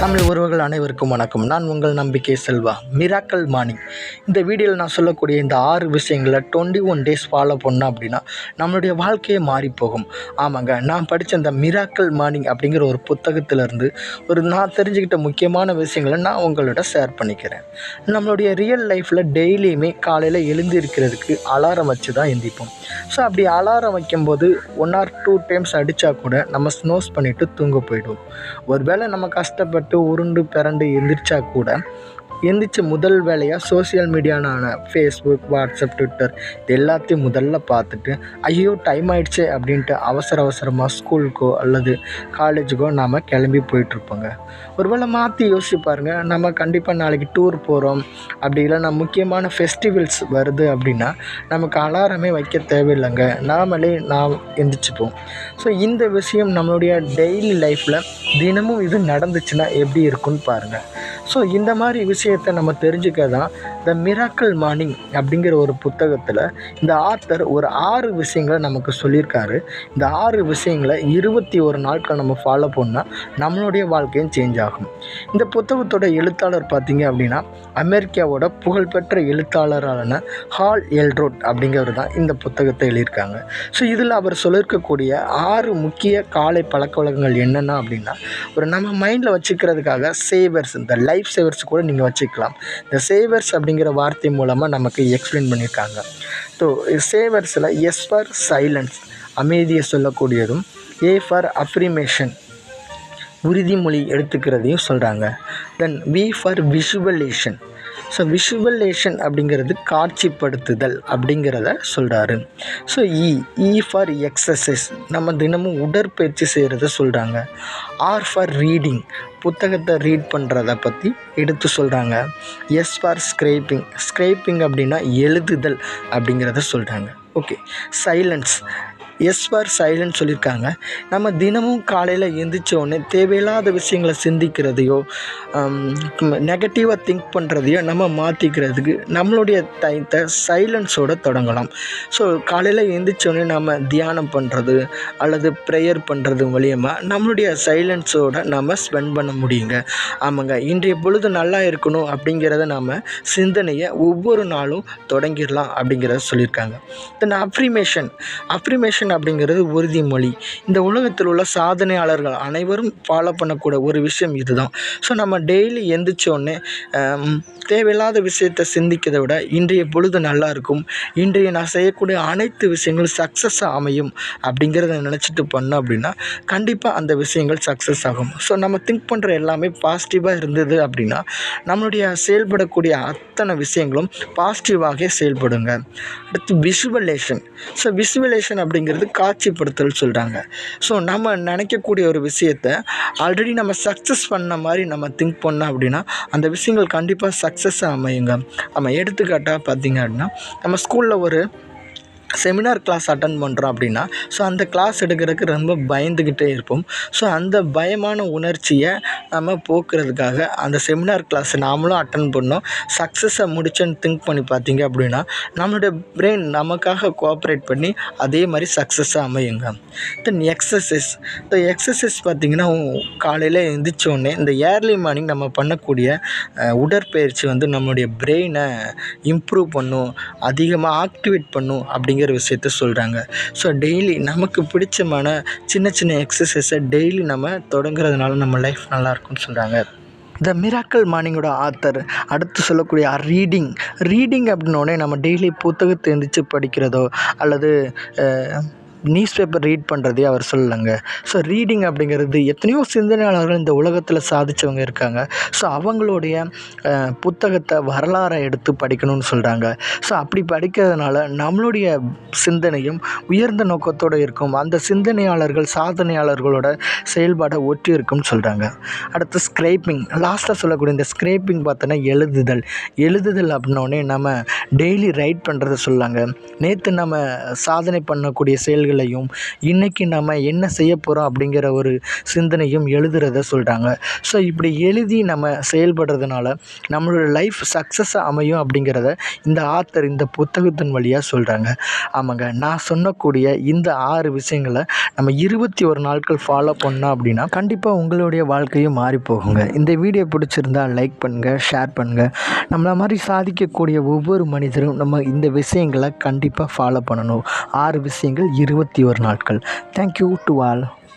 தமிழ் உறவுகள் அனைவருக்கும் வணக்கம். நான் உங்கள் நம்பிக்கை செல்வா மிராக்கல் மார்னிங் இந்த வீடியோவில் நான் சொல்லக்கூடிய இந்த ஆறு விஷயங்களை டுவெண்ட்டி ஒன் டேஸ் ஃபாலோ பண்ணோம் அப்படின்னா நம்மளுடைய வாழ்க்கையே மாறி போகும் ஆமாங்க நான் படித்த இந்த மிராக்கல் மார்னிங் அப்படிங்கிற ஒரு புத்தகத்திலேருந்து ஒரு நான் தெரிஞ்சுக்கிட்ட முக்கியமான விஷயங்களை நான் உங்களோட ஷேர் பண்ணிக்கிறேன். நம்மளுடைய ரியல் லைஃப்பில் டெய்லியுமே காலையில் எழுந்திருக்கிறதுக்கு அலாரம் வச்சு தான் எந்திப்போம். ஸோ அப்படி அலாரம் வைக்கும்போது ஒன் ஆர் டூ டைம்ஸ் அடித்தா கூட நம்ம ஸ்னோஸ் பண்ணிவிட்டு தூங்க போயிடுவோம். ஒருவேளை நம்ம கஷ்டப்பட்டு உருண்டு பிறண்டு எந்திரிச்சா கூட எந்திரிச்ச முதல் வேலையாக சோஷியல் மீடியானான ஃபேஸ்புக் வாட்ஸ்அப் ட்விட்டர் இது எல்லாத்தையும் முதல்ல பார்த்துட்டு ஐயோ டைம் ஆயிடுச்சு அப்படின்ட்டு அவசர அவசரமாக ஸ்கூலுக்கோ அல்லது காலேஜுக்கோ நாம் கிளம்பி போயிட்டுருப்போங்க ஒருவேளை மாற்றி யோசிச்சு பாருங்கள் நம்ம கண்டிப்பாக நாளைக்கு டூர் போகிறோம் அப்படி இல்லைனா முக்கியமான ஃபெஸ்டிவல்ஸ் வருது அப்படின்னா நமக்கு அலாரமே வைக்க தேவையில்லைங்க. நாமளே நாம் எந்திரிச்சுப்போம். ஸோ இந்த விஷயம் நம்மளுடைய டெய்லி லைஃப்பில் தினமும் இது நடந்துச்சுன்னா எப்படி இருக்கும்னு பாருங்கள் ஸோ இந்த மாதிரி விஷயத்தை நம்ம தெரிஞ்சுக்க தான் த மிராக்கல் மார்னிங் அப்படிங்கிற ஒரு புத்தகத்தில் இந்த ஆத்தர் ஒரு ஆறு விஷயங்களை நமக்கு சொல்லியிருக்காரு. இந்த ஆறு விஷயங்களை இருபத்தி ஒரு நாட்கள் நம்ம ஃபாலோ பண்ணால் நம்மளுடைய வாழ்க்கையும் சேஞ்ச் ஆகும். இந்த புத்தகத்தோட எழுத்தாளர் பார்த்தீங்க அப்படின்னா அமெரிக்காவோட புகழ்பெற்ற எழுத்தாளரான ஹால் எல்ரோட் அப்படிங்கிறவர் தான் இந்த புத்தகத்தை எழுதியிருக்காங்க. ஸோ இதில் அவர் சொல்லியிருக்கக்கூடிய ஆறு முக்கிய காலை பழக்க வழக்கங்கள் என்னென்ன அப்படின்னா ஒரு நம்ம மைண்டில் வச்சுக்கிறதுக்காக சேவர்ஸ் இந்த லைஃப் சேவர்ஸ் கூட நீங்கள் வச்சுக்கலாம். இந்த சேவர்ஸ் அப்படிங்கிற வார்த்தை மூலமாக நமக்கு எக்ஸ்பிளைன் பண்ணியிருக்காங்க ஸோ சேவர்ஸில் எஸ் ஃபார் சைலன்ஸ் அமைதியை சொல்லக்கூடியதும் ஏ ஃபார் அப்ரிமேஷன் உறுதிமொழி எடுத்துக்கிறதையும் சொல்கிறாங்க then V for visualization so visualization அப்படிங்கிறது காட்சிப்படுத்துதல் அப்படிங்கிறத சொல்கிறாரு so E E for exercise நம்ம தினமும் உடற்பயிற்சி செய்கிறத சொல்கிறாங்க ஆர் ஃபார் ரீடிங் புத்தகத்தை ரீட் பண்ணுறத பற்றி எடுத்து சொல்கிறாங்க எஸ் ஃபார் ஸ்க்ரைப்பிங் ஸ்க்ரைப்பிங் அப்படின்னா எழுதுதல் அப்படிங்கிறத சொல்கிறாங்க okay silence S for silence சொல்லியிருக்காங்க நம்ம தினமும் காலையில் எந்திரிச்சோடனே தேவையில்லாத விஷயங்களை சிந்திக்கிறதையோ நெகட்டிவாக திங்க் பண்ணுறதையோ நம்ம மாற்றிக்கிறதுக்கு நம்மளுடைய டைத்தை சைலன்ஸோடு தொடங்கலாம். ஸோ காலையில் எந்திரிச்சோடனே நம்ம தியானம் பண்ணுறது அல்லது ப்ரேயர் பண்ணுறது மூலியமாக நம்மளுடைய சைலன்ஸோட நம்ம ஸ்பெண்ட் பண்ண முடியுங்க. ஆமாங்க இன்றைய பொழுது நல்லா இருக்கணும் அப்படிங்கிறத நம்ம சிந்தனையை ஒவ்வொரு நாளும் தொடங்கிடலாம் அப்படிங்கிறத சொல்லியிருக்காங்க தென் அப்ரிமேஷன் அப்ரிமேஷன் அப்படிங்கிறது உறுதிமொழி. இந்த உலகத்தில் உள்ள சாதனையாளர்கள் அனைவரும் ஃபாலோ பண்ணக்கூடிய ஒரு விஷயம் இதுதான். ஸோ நம்ம டெய்லி எந்திரிச்சோடனே தேவையில்லாத விஷயத்தை சிந்திக்கிறதை விட இன்றைய பொழுது நல்லா இருக்கும். இன்றைய நான் செய்யக்கூடிய அனைத்து விஷயங்களும் சக்ஸஸாக அமையும் அப்படிங்கிறத நினச்சிட்டு பண்ணோம் அப்படின்னா கண்டிப்பாக அந்த விஷயங்கள் சக்ஸஸ் ஆகும். ஸோ நம்ம திங்க் பண்ணுற எல்லாமே பாசிட்டிவாக இருந்தது அப்படின்னா நம்மளுடைய செயல்படக்கூடிய அத்தனை விஷயங்களும் பாசிட்டிவாக செயல்படுங்க. அடுத்து விஷுவலேஷன் ஸோ விஷுவலேஷன் அப்படிங்கிறது காட்சிப்படுத்தல் சொல்கிறாங்க ஸோ நம்ம நினைக்கக்கூடிய ஒரு விஷயத்தை ஆல்ரெடி நம்ம சக்ஸஸ் பண்ண மாதிரி நம்ம திங்க் பண்ணோம் அப்படின்னா அந்த விஷயங்கள் கண்டிப்பாக சக்ஸஸ் அமையுங்க. நம்ம எடுத்துக்காட்டாக பார்த்தீங்க அப்படின்னா நம்ம ஸ்கூலில் ஒரு செமினார் கிளாஸ் அட்டன் பண்ணுறோம் அப்படின்னா ஸோ அந்த கிளாஸ் எடுக்கிறதுக்கு ரொம்ப பயந்துக்கிட்டே இருப்போம். ஸோ அந்த பயமான உணர்ச்சியை நம்ம போக்குறதுக்காக அந்த செமினார் கிளாஸ் நாமளும் அட்டன் பண்ணோம். சக்ஸஸை முடிச்சேன்னு திங்க் பண்ணி பார்த்தீங்க அப்படின்னா நம்மளுடைய பிரெயின் நமக்காக கோஆப்ரேட் பண்ணி அதே மாதிரி சக்ஸஸாக அமையுங்க. தென் எக்ஸசைஸ் இந்த எக்ஸசைஸ் பார்த்திங்கன்னா காலையில் எழுந்திரிச்சோடனே இந்த ஏர்லி மார்னிங் நம்ம பண்ணக்கூடிய உடற்பயிற்சி வந்து நம்மளுடைய பிரெயினை இம்ப்ரூவ் பண்ணும் அதிகமாக ஆக்டிவேட் பண்ணும் அப்படிங்கிற விஷயத்த சொல்கிறாங்க ஸோ டெய்லி நமக்கு பிடிச்சமான சின்ன சின்ன எக்ஸசைஸை டெய்லி நம்ம தொடங்குறதுனால நம்ம லைஃப் நல்லாயிருக்கும்னு சொல்கிறாங்க த மிராக்கல் மார்னிங்கோட ஆத்தர் அடுத்து சொல்லக்கூடிய ரீடிங் ரீடிங் அப்படின்னோடனே நம்ம டெய்லி புத்தகத்தை எழுந்திரிச்சு படிக்கிறதோ அல்லது நியூஸ் பேப்பர் ரீட் பண்ணுறதே அவர் சொல்லலைங்க. ஸோ ரீடிங் அப்படிங்கிறது எத்தனையோ சிந்தனையாளர்கள் இந்த உலகத்தில் சாதித்தவங்க இருக்காங்க. ஸோ அவங்களுடைய புத்தகத்தை வரலாறை எடுத்து படிக்கணும்னு சொல்கிறாங்க ஸோ அப்படி படிக்கிறதுனால நம்மளுடைய சிந்தனையும் உயர்ந்த நோக்கத்தோடு இருக்கும். அந்த சிந்தனையாளர்கள் சாதனையாளர்களோட செயல்பாடை ஒட்டி இருக்கும்னு சொல்கிறாங்க அடுத்து ஸ்க்ரைப்பிங் லாஸ்ட்டாக சொல்லக்கூடிய இந்த ஸ்க்ரைப்பிங் பார்த்தோன்னா எழுதுதல். எழுதுதல் அப்படின்னோடனே நம்ம டெய்லி ரைட் பண்ணுறத சொல்லாங்க. நேற்று நம்ம சாதனை பண்ணக்கூடிய செயல்கள் விஷயங்களையும் இன்றைக்கி நம்ம என்ன செய்ய போகிறோம் அப்படிங்கிற ஒரு சிந்தனையும் எழுதுறத சொல்கிறாங்க ஸோ இப்படி எழுதி நம்ம செயல்படுறதுனால நம்மளோட லைஃப் சக்ஸஸாக அமையும் அப்படிங்கிறத இந்த ஆத்தர் இந்த புத்தகத்தின் வழியாக சொல்கிறாங்க ஆமாங்க நான் சொன்னக்கூடிய இந்த ஆறு விஷயங்களை நம்ம இருபத்தி ஒரு நாட்கள் ஃபாலோ பண்ணோம் அப்படின்னா கண்டிப்பாக உங்களுடைய வாழ்க்கையும் மாறி போகுங்க. இந்த வீடியோ பிடிச்சிருந்தா லைக் பண்ணுங்கள் ஷேர் பண்ணுங்கள் நம்மள மாதிரி சாதிக்கக்கூடிய ஒவ்வொரு மனிதரும் நம்ம இந்த விஷயங்களை கண்டிப்பாக ஃபாலோ பண்ணணும். ஆறு விஷயங்கள் இருபத்தி இருபத்தி ஒரு நாட்கள். Thank you to all